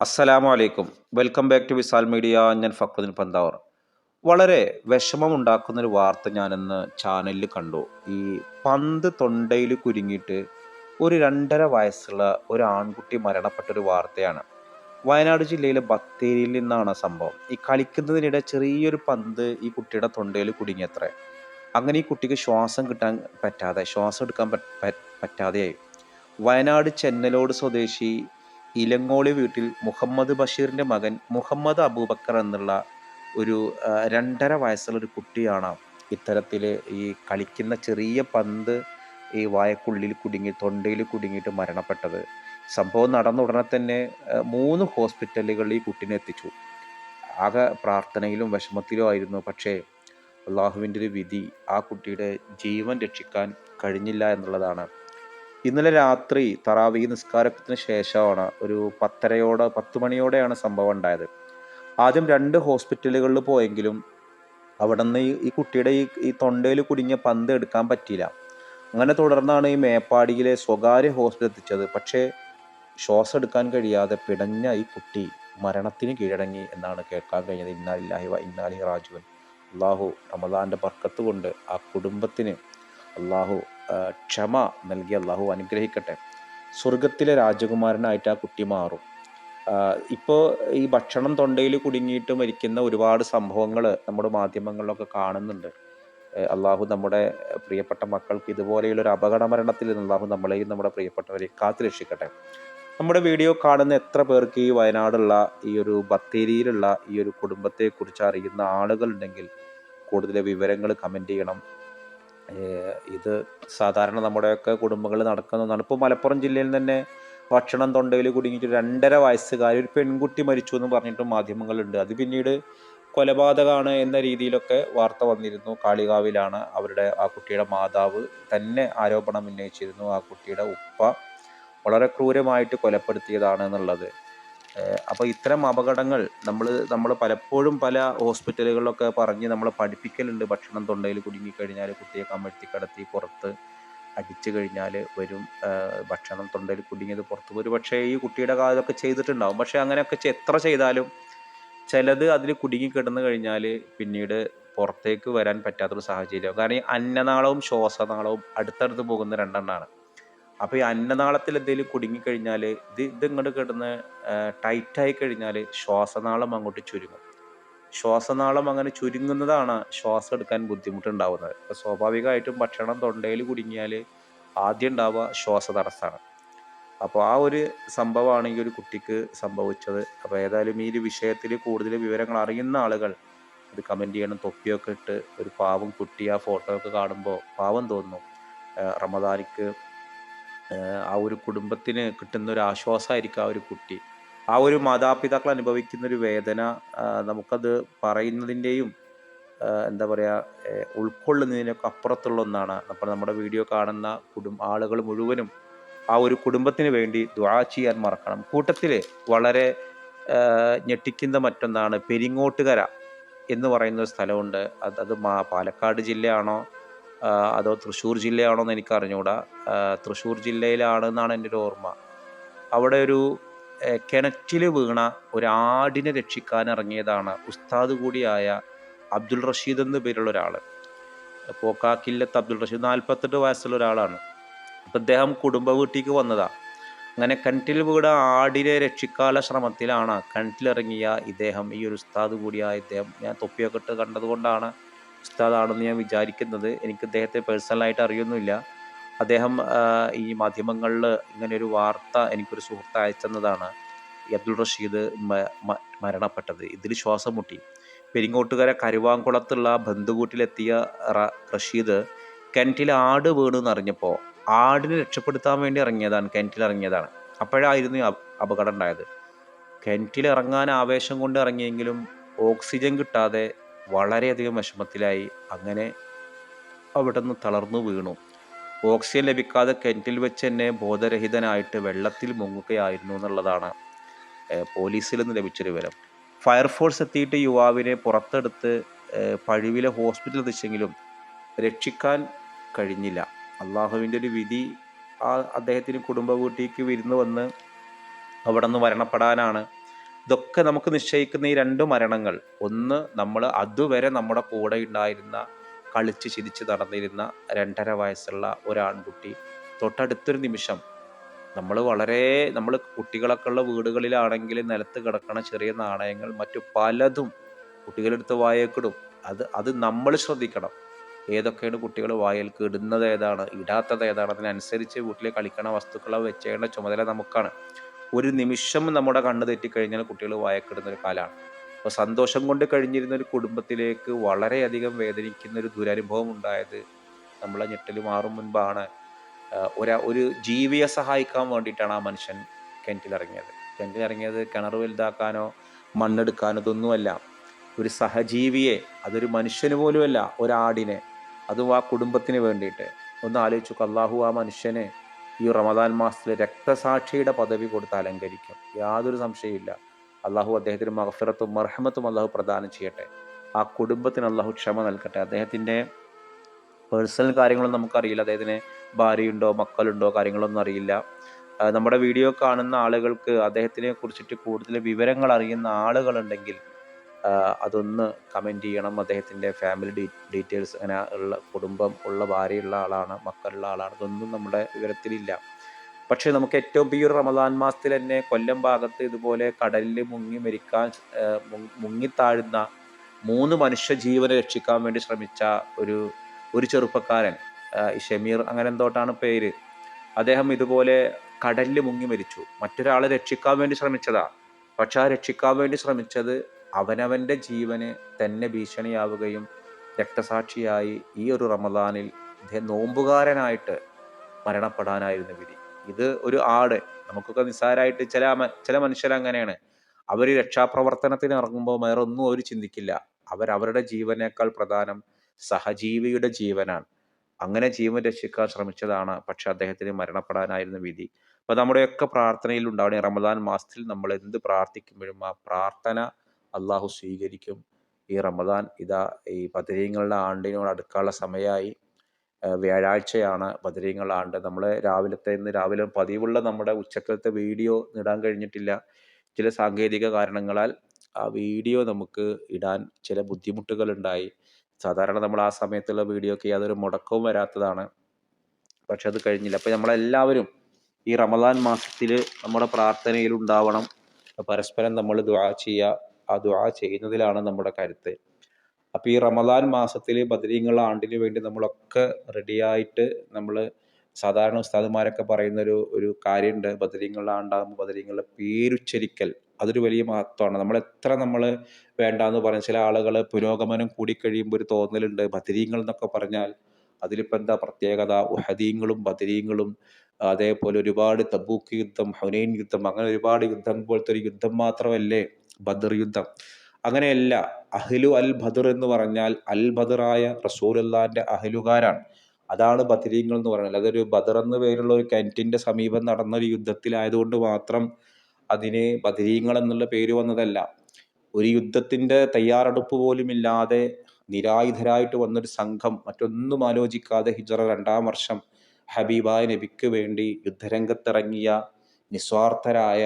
അസ്സലാമു അലൈക്കും. Welcome back to Visal media. ഞാൻ ഫക്രുദ്ദീൻ പന്താവർ. വളരെ വിഷമമുണ്ടാക്കുന്നൊരു വാർത്ത ഞാനിന്ന് ചാനലിൽ കണ്ടു. ഈ പന്ത് തൊണ്ടയിൽ കുരുങ്ങിയിട്ട് ഒരു രണ്ടര വയസ്സുള്ള ഒരു ആൺകുട്ടി മരണപ്പെട്ടൊരു വാർത്തയാണ്. വയനാട് ജില്ലയിലെ ബത്തേരിയിൽ നിന്നാണ് സംഭവം. ഈ കളിക്കുന്നതിനിടെ ചെറിയൊരു പന്ത് ഈ കുട്ടിയുടെ തൊണ്ടയിൽ കുടുങ്ങിയത്രേ. അങ്ങനെ ഈ കുട്ടിക്ക് ശ്വാസം കിട്ടാൻ പറ്റാതെ ശ്വാസം എടുക്കാൻ പറ്റ- പറ്റാതെയായി. വയനാട് ചെന്നലോട് സ്വദേശി ഇലങ്ങോളി വീട്ടിൽ മുഹമ്മദ് ബഷീറിന്റെ മകൻ മുഹമ്മദ് അബൂബക്കർ എന്നുള്ള ഒരു രണ്ടര വയസ്സുള്ള ഒരു കുട്ടിയാണ് ഇത്തരത്തിൽ ഈ കളിക്കുന്ന ചെറിയ പന്ത് ഈ വായക്കുള്ളിൽ കുടുങ്ങി തൊണ്ടയിൽ കുടുങ്ങിയിട്ട് മരണപ്പെട്ടത്. സംഭവം നടന്ന ഉടനെ തന്നെ മൂന്ന് ഹോസ്പിറ്റലുകളിൽ ഈ കുട്ടീനെ എത്തിച്ചു. ആകെ പ്രാർത്ഥനയിലും വിഷമത്തിലും ആയിരുന്നു. പക്ഷേ അള്ളാഹുവിന്റെ ഒരു വിധി ആ കുട്ടിയുടെ ജീവൻ രക്ഷിക്കാൻ കഴിഞ്ഞില്ല എന്നുള്ളതാണ്. ഇന്നലെ രാത്രി തറാവി നിസ്കാരത്തിന് ശേഷമാണ് ഒരു പത്തരയോടെ പത്ത് മണിയോടെയാണ് സംഭവം ഉണ്ടായത്. ആദ്യം രണ്ട് ഹോസ്പിറ്റലുകളിൽ പോയെങ്കിലും അവിടെ നിന്ന് ഈ കുട്ടിയുടെ ഈ ഈ തൊണ്ടയിൽ കുടുങ്ങിയ പന്ത് എടുക്കാൻ പറ്റിയില്ല. അങ്ങനെ തുടർന്നാണ് ഈ മേപ്പാടിയിലെ സ്വകാര്യ ഹോസ്പിറ്റൽ എത്തിച്ചത്. പക്ഷേ ശ്വാസം എടുക്കാൻ കഴിയാതെ പിടഞ്ഞ ഈ കുട്ടി മരണത്തിന് കീഴടങ്ങി എന്നാണ് കേൾക്കാൻ കഴിഞ്ഞത്. ഇന്നാലില്ലാഹി വ ഇന്നാലി റാജുവൻ അള്ളാഹു റമദാന്റെ ബർക്കത്ത് കൊണ്ട് ആ കുടുംബത്തിന് അള്ളാഹു ക്ഷമ നൽകി അള്ളാഹു അനുഗ്രഹിക്കട്ടെ. സ്വർഗത്തിലെ രാജകുമാരനായിട്ട് ആ കുട്ടി മാറും. ഇപ്പോൾ ഈ ഭക്ഷണം തൊണ്ടയിൽ കുടുങ്ങിയിട്ട് മരിക്കുന്ന ഒരുപാട് സംഭവങ്ങൾ നമ്മുടെ മാധ്യമങ്ങളിലൊക്കെ കാണുന്നുണ്ട്. അള്ളാഹു നമ്മുടെ പ്രിയപ്പെട്ട മക്കൾക്ക് ഇതുപോലെയുള്ള ഒരു അപകട മരണത്തിൽ നിന്ന് അള്ളാഹു നമ്മളെയും നമ്മുടെ പ്രിയപ്പെട്ടവരെ കാത്തു രക്ഷിക്കട്ടെ നമ്മുടെ വീഡിയോ കാണുന്ന എത്ര പേർക്ക് ഈ വയനാടുള്ള ഈ ഒരു ബത്തേരിയിലുള്ള ഈ ഒരു കുടുംബത്തെക്കുറിച്ച് അറിയുന്ന ആളുകളുണ്ടെങ്കിൽ കൂടുതൽ വിവരങ്ങൾ കമന്റ് ചെയ്യണം. ഇത് സാധാരണ നമ്മുടെയൊക്കെ കുടുംബങ്ങളിൽ നടക്കുന്നതാണ് ഇപ്പോൾ മലപ്പുറം ജില്ലയിൽ തന്നെ ഭക്ഷണം തൊണ്ടയിൽ കുടുങ്ങിയിട്ട് രണ്ടര വയസ്സുകാരി ഒരു പെൺകുട്ടി മരിച്ചു എന്ന് പറഞ്ഞിട്ട് മാധ്യമങ്ങളുണ്ട്. അത് പിന്നീട് കൊലപാതകമാണ് എന്ന രീതിയിലൊക്കെ വാർത്ത വന്നിരുന്നു. കാളികാവിലാണ് അവരുടെ ആ കുട്ടിയുടെ മാതാവ് തന്നെ ആരോപണം ഉന്നയിച്ചിരുന്നു. ആ കുട്ടിയുടെ ഉപ്പ വളരെ ക്രൂരമായിട്ട് കൊലപ്പെടുത്തിയതാണ് എന്നുള്ളത്. അപ്പോൾ ഇത്തരം അപകടങ്ങൾ നമ്മൾ നമ്മൾ പലപ്പോഴും പല ഹോസ്പിറ്റലുകളിലൊക്കെ പറഞ്ഞ് നമ്മൾ പഠിപ്പിക്കലുണ്ട്. ഭക്ഷണം തൊണ്ടയിൽ കുടുങ്ങിക്കഴിഞ്ഞാൽ കുട്ടിയെ കമഴ്ത്തി കടത്തി പുറത്ത് അടിച്ചു കഴിഞ്ഞാൽ വരും. ഭക്ഷണം തൊണ്ടയിൽ കുടുങ്ങിയത് പുറത്ത് വരും. പക്ഷേ ഈ കുട്ടിയുടെ കാലമൊക്കെ ചെയ്തിട്ടുണ്ടാവും. പക്ഷേ അങ്ങനെയൊക്കെ എത്ര ചെയ്താലും ചിലത് അതിൽ കുടുങ്ങി കിടന്നു കഴിഞ്ഞാൽ പിന്നീട് പുറത്തേക്ക് വരാൻ പറ്റാത്തൊരു സാഹചര്യം കാരണം ഈ അന്നനാളവും ശ്വാസനാളവും അടുത്തടുത്ത് പോകുന്ന രണ്ടെണ്ണമാണ് അപ്പോൾ ഈ അന്നനാളത്തിൽ എന്തെങ്കിലും കുടുങ്ങിക്കഴിഞ്ഞാൽ ഇത് ഇത് ഇങ്ങോട്ട് കിടന്ന് ടൈറ്റായി കഴിഞ്ഞാൽ ശ്വാസനാളം അങ്ങോട്ട് ചുരുങ്ങും. ശ്വാസനാളം അങ്ങനെ ചുരുങ്ങുന്നതാണ് ശ്വാസം എടുക്കാൻ ബുദ്ധിമുട്ടുണ്ടാവുന്നത്. അപ്പോൾ സ്വാഭാവികമായിട്ടും ഭക്ഷണം തൊണ്ടയിൽ കുടുങ്ങിയാൽ ആദ്യം ഉണ്ടാവുക ശ്വാസ തടസ്സമാണ് അപ്പോൾ ആ ഒരു സംഭവമാണ് ഈ ഒരു കുട്ടിക്ക് സംഭവിച്ചത്. അപ്പോൾ ഏതായാലും ഈ ഒരു വിഷയത്തിൽ കൂടുതൽ വിവരങ്ങൾ അറിയുന്ന ആളുകൾ ഇത് കമന്റ് ചെയ്യണം. തൊപ്പിയൊക്കെ ഇട്ട് ഒരു പാവം കുട്ടി ആ ഫോട്ടോ ഒക്കെ കാണുമ്പോൾ പാവം തോന്നുന്നു. റമദാനിക്ക് ആ ഒരു കുടുംബത്തിന് കിട്ടുന്ന ഒരു ആശ്വാസമായിരിക്കും ആ ഒരു കുട്ടി. ആ ഒരു മാതാപിതാക്കൾ അനുഭവിക്കുന്ന ഒരു വേദന നമുക്കത് പറയുന്നതിന്റെയും എന്താ പറയുക ഉൾക്കൊള്ളുന്നതിനൊക്കെ അപ്പുറത്തുള്ള ഒന്നാണ്. അപ്പോൾ നമ്മുടെ വീഡിയോ കാണുന്ന കുടും ആളുകൾ മുഴുവനും ആ ഒരു കുടുംബത്തിന് വേണ്ടി ദ്വാ ചെയ്യാൻ മറക്കണം. കൂട്ടത്തിൽ വളരെ ഞെട്ടിക്കുന്ന മറ്റൊന്നാണ് പെരിങ്ങോട്ടുകര എന്ന് പറയുന്ന ഒരു സ്ഥലമുണ്ട്. അത് അത് മാ പാലക്കാട് ജില്ലയാണോ അതോ തൃശ്ശൂർ ജില്ലയാണോ എന്ന് എനിക്ക് ജില്ലയിലാണ് തൃശ്ശൂർ ജില്ലയിലാണെന്നാണ് എന്റെ ഒരു ഓർമ്മ. അവിടെ ഒരു കിണറ്റിൽ വീണ ഒരു ആടിനെ രക്ഷിക്കാൻ ഇറങ്ങിയതാണ് ഉസ്താദ് കൂടിയായ അബ്ദുൾ റഷീദ് എന്ന പേരുള്ള ഒരാൾ പോക്കാക്കില്ലത്ത് അബ്ദുൾ റഷീദ് നാൽപ്പത്തെട്ട് വയസ്സുള്ള ഒരാളാണ്. അപ്പം അദ്ദേഹം കുടുംബ വീട്ടിലേക്ക് വന്നതാ. അങ്ങനെ കിണറ്റിൽ വീട് ആടിനെ രക്ഷിക്കാനുള്ള ശ്രമത്തിലാണ് കിണറ്റിലിറങ്ങിയ ഇദ്ദേഹം ഈ ഒരു ഉസ്താദ് കൂടിയായ ഇദ്ദേഹം. ഞാൻ തൊപ്പിയൊക്കെ ഇട്ട് കണ്ടതുകൊണ്ടാണ് ഉസ്താദാണെന്ന് ഞാൻ വിചാരിക്കുന്നത്. എനിക്ക് ഇദ്ദേഹത്തെ പേഴ്സണലായിട്ട് അറിയൊന്നുമില്ല. അദ്ദേഹം ഈ മാധ്യമങ്ങളിൽ ഇങ്ങനെയൊരു വാർത്ത എനിക്കൊരു സുഹൃത്ത് അയച്ചെന്നതാണ് അബ്ദുൾ റഷീദ് മരണപ്പെട്ടത്. ഇതിൽ ശ്വാസം മുട്ടി. പെരിങ്ങോട്ടുകര കരുവാങ്കുളത്തുള്ള ബന്ധുകൂട്ടിലെത്തിയ റഷീദ് കിണറ്റിൽ ആട് വീണു എന്നറിഞ്ഞപ്പോൾ ആടിനെ രക്ഷപ്പെടുത്താൻ വേണ്ടി ഇറങ്ങിയതാണ് കിണറ്റിൽ ഇറങ്ങിയതാണ്. അപ്പോഴായിരുന്നു അപകടം ഉണ്ടായത്. കിണറ്റിൽ ഇറങ്ങാൻ ആവേശം കൊണ്ട് ഇറങ്ങിയെങ്കിലും ഓക്സിജൻ കിട്ടാതെ വളരെയധികം വിഷമത്തിലായി. അങ്ങനെ അവിടെ നിന്ന് തളർന്നു വീണു. ഓക്സിജൻ ലഭിക്കാതെ കിണറ്റിൽ വെച്ച് തന്നെ ബോധരഹിതനായിട്ട് വെള്ളത്തിൽ മുങ്ങുകയായിരുന്നു എന്നുള്ളതാണ് പോലീസിൽ നിന്ന് ലഭിച്ചൊരു വിവരം. ഫയർഫോഴ്സ് എത്തിയിട്ട് യുവാവിനെ പുറത്തെടുത്ത് പഴുവിലെ ഹോസ്പിറ്റലിൽ എത്തിച്ചെങ്കിലും രക്ഷിക്കാൻ കഴിഞ്ഞില്ല. അള്ളാഹുവിന്റെ ഒരു വിധി ആ അദ്ദേഹത്തിന് കുടുംബ വീട്ടിലേക്ക് വിരുന്ന് വന്ന് അവിടെ നിന്ന് മരണപ്പെടാനാണ് ഇതൊക്കെ നമുക്ക് നിശ്ചയിക്കുന്ന ഈ രണ്ട് മരണങ്ങൾ. ഒന്ന് നമ്മൾ അതുവരെ നമ്മുടെ കൂടെ ഉണ്ടായിരുന്ന കളിച്ച് ചിരിച്ച് നടന്നിരുന്ന രണ്ടര വയസ്സുള്ള ഒരാൺകുട്ടി. തൊട്ടടുത്തൊരു നിമിഷം നമ്മൾ വളരെ നമ്മൾ കുട്ടികളൊക്കെ ഉള്ള വീടുകളിലാണെങ്കിൽ നിലത്ത് കിടക്കണ ചെറിയ നാണയങ്ങൾ മറ്റു പലതും കുട്ടികളെടുത്ത് വായേക്കിടും. അത് അത് നമ്മൾ ശ്രദ്ധിക്കണം. ഏതൊക്കെയാണ് കുട്ടികൾ വായൽക്ക് ഇടുന്നത് ഏതാണ് ഇടാത്തത് ഏതാണ് അതിനനുസരിച്ച് വീട്ടിൽ കളിക്കണ വസ്തുക്കളെ വെച്ചേണ്ട ചുമതല നമുക്കാണ്. ഒരു നിമിഷം നമ്മുടെ കണ്ണ് തെറ്റിക്കഴിഞ്ഞാൽ കുട്ടികൾ വായക്കിടുന്ന ഒരു കാലമാണ്. അപ്പോൾ സന്തോഷം കൊണ്ട് കഴിഞ്ഞിരുന്ന ഒരു കുടുംബത്തിലേക്ക് വളരെയധികം വേദനിക്കുന്ന ഒരു ദുരനുഭവം ഉണ്ടായത് നമ്മളെ ഞെട്ടൽ മാറും മുൻപാണ്. ഒരാ ഒരു ജീവിയെ സഹായിക്കാൻ വേണ്ടിയിട്ടാണ് ആ മനുഷ്യൻ കിണറ്റിലിറങ്ങിയത്. കിണറ്റിലിറങ്ങിയത് കിണർ വലുതാക്കാനോ മണ്ണെടുക്കാനോ ഇതൊന്നുമല്ല. ഒരു സഹജീവിയെ അതൊരു മനുഷ്യന് പോലുമല്ല ഒരാടിനെ അതും ആ കുടുംബത്തിന് വേണ്ടിയിട്ട്. ഒന്ന് ആലോചിച്ചു അള്ളാഹു ആ മനുഷ്യന് ഈ റമദാൻ മാസത്തിൽ രക്തസാക്ഷിയുടെ പദവി കൊടുത്ത് അലങ്കരിക്കും. യാതൊരു സംശയമില്ല അള്ളാഹു അദ്ദേഹത്തിന് മഹഫിറത്തും മർഹമത്തും അള്ളാഹു പ്രദാനം ചെയ്യട്ടെ. ആ കുടുംബത്തിന് അള്ളാഹു ക്ഷമ നൽകട്ടെ. അദ്ദേഹത്തിന്റെ പേഴ്സണൽ കാര്യങ്ങളൊന്നും നമുക്കറിയില്ല. അദ്ദേഹത്തിന് ഭാര്യയുണ്ടോ മക്കളുണ്ടോ കാര്യങ്ങളൊന്നും അറിയില്ല. നമ്മുടെ വീഡിയോ കാണുന്ന ആളുകൾക്ക് അദ്ദേഹത്തിനെ കുറിച്ചിട്ട് കൂടുതൽ വിവരങ്ങൾ അറിയുന്ന ആളുകളുണ്ടെങ്കിൽ അതൊന്ന് കമന്റ് ചെയ്യണം. അദ്ദേഹത്തിന്റെ ഫാമിലി ഡീ ഡീറ്റെയിൽസ് അങ്ങനെ ഉള്ള കുടുംബം ഉള്ള ഭാര്യയുള്ള ആളാണ് മക്കളുള്ള ആളാണ്. അതൊന്നും നമ്മുടെ വിവരത്തിലില്ല. പക്ഷേ നമുക്ക് ഏറ്റവും ഈ റമദാൻ മാസത്തിൽ തന്നെ കൊല്ലം ഭാഗത്ത് ഇതുപോലെ കടലിൽ മുങ്ങി മരിക്കാൻ മുങ്ങിത്താഴുന്ന മൂന്ന് മനുഷ്യ ജീവനെ രക്ഷിക്കാൻ വേണ്ടി ശ്രമിച്ച ഒരു ഒരു ചെറുപ്പക്കാരൻ ഷമീർ അങ്ങനെ എന്തോട്ടാണ് പേര്. അദ്ദേഹം ഇതുപോലെ കടലിൽ മുങ്ങി മരിച്ചു. മറ്റൊരാളെ രക്ഷിക്കാൻ വേണ്ടി ശ്രമിച്ചതാ. പക്ഷെ ആ രക്ഷിക്കാൻ വേണ്ടി ശ്രമിച്ചത് അവനവന്റെ ജീവന് തന്നെ ഭീഷണിയാവുകയും രക്തസാക്ഷിയായി ഈ ഒരു റമദാനിൽ നോമ്പുകാരനായിട്ട് മരണപ്പെടാനായിരുന്നു വിധി. ഇത് ഒരു ആട്. നമുക്കൊക്കെ നിസ്സാരമായിട്ട് ചില ചില മനുഷ്യരങ്ങനെയാണ് അവർ രക്ഷാപ്രവർത്തനത്തിന് ഇറങ്ങുമ്പോൾ വേറൊന്നും അവർ ചിന്തിക്കില്ല. അവരവരുടെ ജീവനേക്കാൾ പ്രധാനം സഹജീവിയുടെ ജീവനാണ്. അങ്ങനെ ജീവൻ രക്ഷിക്കാൻ ശ്രമിച്ചതാണ് പക്ഷെ അദ്ദേഹത്തിന് മരണപ്പെടാനായിരുന്നു വിധി. അപ്പൊ നമ്മുടെയൊക്കെ പ്രാർത്ഥനയിൽ ഉണ്ടാവണേ റമദാൻ മാസത്തിൽ നമ്മൾ എന്ത് പ്രാർത്ഥിക്കുമ്പോഴും ആ പ്രാർത്ഥന അള്ളാഹു സ്വീകരിക്കും. ഈ റമദാൻ ഇതാ ഈ ബദരീങ്ങളുടെ ആണ്ടിനോട് അടുക്കാനുള്ള സമയമായി. വ്യാഴാഴ്ചയാണ് ബദരീങ്ങളുടെ ആണ്ട്. നമ്മൾ രാവിലത്തെ ഇന്ന് രാവിലെ പതിവുള്ള നമ്മുടെ ഉച്ചക്കലത്തെ വീഡിയോ ഇടാൻ കഴിഞ്ഞിട്ടില്ല. ചില സാങ്കേതിക കാരണങ്ങളാൽ ആ വീഡിയോ നമുക്ക് ഇടാൻ ചില ബുദ്ധിമുട്ടുകൾ ഉണ്ടായി സാധാരണ നമ്മൾ ആ സമയത്തുള്ള വീഡിയോക്ക് യാതൊരു മുടക്കവും വരാത്തതാണ്. പക്ഷെ അത് കഴിഞ്ഞില്ല. അപ്പം നമ്മളെല്ലാവരും ഈ റമദാൻ മാസത്തിൽ നമ്മുടെ പ്രാർത്ഥനയിൽ ഉണ്ടാവണം. പരസ്പരം നമ്മൾ ദുആ ചെയ്യുക. ആ ദുആ ചെയ്യുന്നതിലാണ് നമ്മുടെ കരുത്ത്. അപ്പം ഈ റമദാൻ മാസത്തിൽ ബദരീങ്ങൾ ആണ്ടിന് വേണ്ടി നമ്മളൊക്കെ റെഡിയായിട്ട് നമ്മൾ സാധാരണ ഉസ്താദുമാരൊക്കെ പറയുന്ന ഒരു ഒരു കാര്യമുണ്ട് ബദരീങ്ങൾ ആണ്ടാകുമ്പോൾ ബദരീങ്ങളുടെ പേരുച്ചരിക്കൽ അതൊരു വലിയ മഹത്വമാണ്. നമ്മൾ എത്ര നമ്മൾ വേണ്ടാന്ന് പറഞ്ഞ ചില ആളുകൾ പുരോഗമനം കൂടിക്കഴിയുമ്പോൾ ഒരു തോന്നലുണ്ട്. ബദരീങ്ങൾ എന്നൊക്കെ പറഞ്ഞാൽ അതിലിപ്പോൾ എന്താ പ്രത്യേകത? ഉഹദീങ്ങളും ബദരീങ്ങളും അതേപോലെ ഒരുപാട് തബൂക്ക് യുദ്ധം ഹുനൈൻ യുദ്ധം അങ്ങനെ ഒരുപാട് യുദ്ധം പോലത്തെ ഒരു യുദ്ധം മാത്രമല്ലേ ബദർ യുദ്ധം. അങ്ങനെയല്ല അഹ്ലു അൽ ബദർ എന്ന് പറഞ്ഞാൽ അൽ ബദറായ റസൂലുള്ളാഹിന്റെ അഹ്ലുകാരാണ്. അതാണ് ബദരീങ്ങൾ എന്ന് പറയുന്നത്. അതൊരു ബദർ എന്ന പേരുള്ള ഒരു കിണറ്റിന്റെ സമീപം നടന്ന ഒരു യുദ്ധത്തിലായതുകൊണ്ട് മാത്രം അതിനെ ബദരീങ്ങൾ എന്നുള്ള പേര് വന്നതല്ല. ഒരു യുദ്ധത്തിന്റെ തയ്യാറെടുപ്പ് പോലുമില്ലാതെ നിരായുധരായിട്ട് വന്നൊരു സംഘം മറ്റൊന്നും ആലോചിക്കാതെ ഹിജറ രണ്ടാം വർഷം ഹബീബായ നബിക്ക് വേണ്ടി യുദ്ധരംഗത്തിറങ്ങിയ നിസ്വാർത്ഥരായ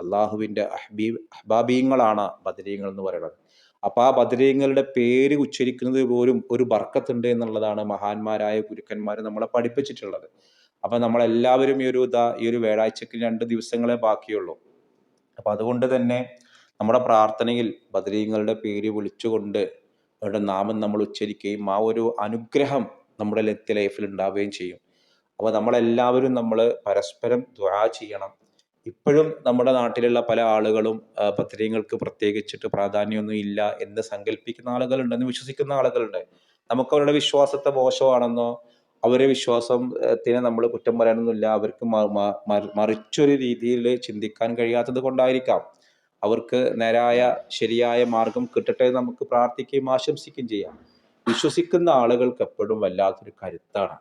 അള്ളാഹുവിന്റെ അഹബീബ് അഹ്ബാബീങ്ങളാണ് ബദരീങ്ങൾ എന്ന് പറയുന്നത്. അപ്പോൾ ആ ബദരീങ്ങളുടെ പേര് ഉച്ചരിക്കുന്നത് പോലും ഒരു ബർക്കത്തുണ്ട് എന്നുള്ളതാണ് മഹാന്മാരായ ഗുരുക്കന്മാർ നമ്മളെ പഠിപ്പിച്ചിട്ടുള്ളത്. അപ്പം നമ്മളെല്ലാവരും ഈ ഒരു ഇതാ ഈ ഒരു വ്യാഴാഴ്ചക്ക് രണ്ട് ദിവസങ്ങളെ ബാക്കിയുള്ളൂ. അപ്പം അതുകൊണ്ട് തന്നെ നമ്മുടെ പ്രാർത്ഥനയിൽ ബദരീങ്ങളുടെ പേര് വിളിച്ചുകൊണ്ട് അവരുടെ നാമം നമ്മൾ ഉച്ചരിക്കുകയും ആ ഒരു അനുഗ്രഹം നമ്മുടെ ലൈഫിൽ ഉണ്ടാവുകയും ചെയ്യും. അപ്പോൾ നമ്മളെല്ലാവരും നമ്മൾ പരസ്പരം ദ്വാ ചെയ്യണം. ഇപ്പോഴും നമ്മുടെ നാട്ടിലുള്ള പല ആളുകളും പത്രികകൾക്ക് പ്രത്യേകിച്ചിട്ട് പ്രാധാന്യമൊന്നും ഇല്ല എന്ന് സങ്കല്പിക്കുന്ന ആളുകളുണ്ടെന്ന് വിശ്വസിക്കുന്ന ആളുകളുണ്ട്. നമുക്ക് അവരുടെ വിശ്വാസത്തെ മോശമാണെന്നോ അവരുടെ വിശ്വാസത്തിനെ നമ്മൾ കുറ്റം പറയാനൊന്നുമില്ല അവർക്ക് മറിച്ചൊരു രീതിയിൽ ചിന്തിക്കാൻ കഴിയാത്തത് കൊണ്ടായിരിക്കാം. അവർക്ക് നേരായ ശരിയായ മാർഗം കിട്ടട്ടെ നമുക്ക് പ്രാർത്ഥിക്കുകയും ആശംസിക്കുകയും ചെയ്യാം. വിശ്വസിക്കുന്ന ആളുകൾക്ക് എപ്പോഴും വല്ലാത്തൊരു കരുത്താണ്.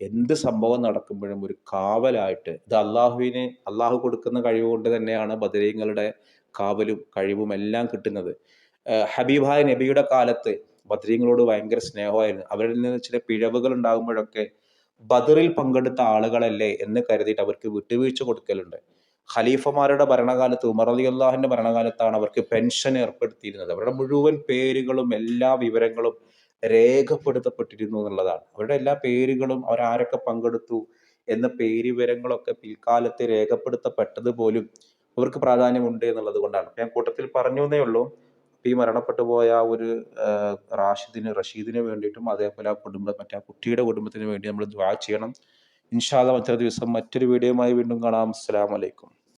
എന്ത് സംഭവം നടക്കുമ്പോഴും ഒരു കാവലായിട്ട് ഇത് അള്ളാഹുവിന് അള്ളാഹു കൊടുക്കുന്ന കഴിവ് കൊണ്ട് തന്നെയാണ് ബദരീങ്ങളുടെ കാവലും കഴിവും എല്ലാം കിട്ടുന്നത്. ഹബീബായ നബിയുടെ കാലത്ത് ബദരീങ്ങളോട് ഭയങ്കര സ്നേഹമായിരുന്നു. അവരിൽ നിന്ന് ചില പിഴവുകൾ ഉണ്ടാകുമ്പോഴൊക്കെ ബദറിൽ പങ്കെടുത്ത ആളുകളല്ലേ എന്ന് കരുതിയിട്ട് അവർക്ക് വിട്ടുവീഴ്ച കൊടുക്കലുണ്ട്. ഖലീഫമാരുടെ ഭരണകാലത്ത് ഉമർ അലി അള്ളാഹിന്റെ ഭരണകാലത്താണ് അവർക്ക് പെൻഷൻ ഏർപ്പെടുത്തിയിരുന്നത്. അവരുടെ മുഴുവൻ പേരുകളും എല്ലാ വിവരങ്ങളും രേഖപ്പെടുത്തപ്പെട്ടിരുന്നു എന്നുള്ളതാണ്. അവരുടെ എല്ലാ പേരുകളും അവരാരൊക്കെ പങ്കെടുത്തു എന്ന പേര് വിവരങ്ങളൊക്കെ പിൽക്കാലത്ത് രേഖപ്പെടുത്തപ്പെട്ടത് പോലും അവർക്ക് പ്രാധാന്യമുണ്ട് എന്നുള്ളത് കൊണ്ടാണ്. ഞാൻ കൂട്ടത്തിൽ പറഞ്ഞു എന്നേ ഉള്ളൂ. ഈ മരണപ്പെട്ടു പോയ ഒരു റാഷിദിന് റഷീദിന് വേണ്ടിയിട്ടും അതേപോലെ ആ കുടുംബ മറ്റേ ആ കുട്ടിയുടെ കുടുംബത്തിന് വേണ്ടി നമ്മൾ ദ്വാ ചെയ്യണം. ഇൻഷാല്ല മറ്റൊരു ദിവസം മറ്റൊരു വീഡിയോയുമായി വീണ്ടും കാണാം. അസ്സലാമു അലൈക്കും.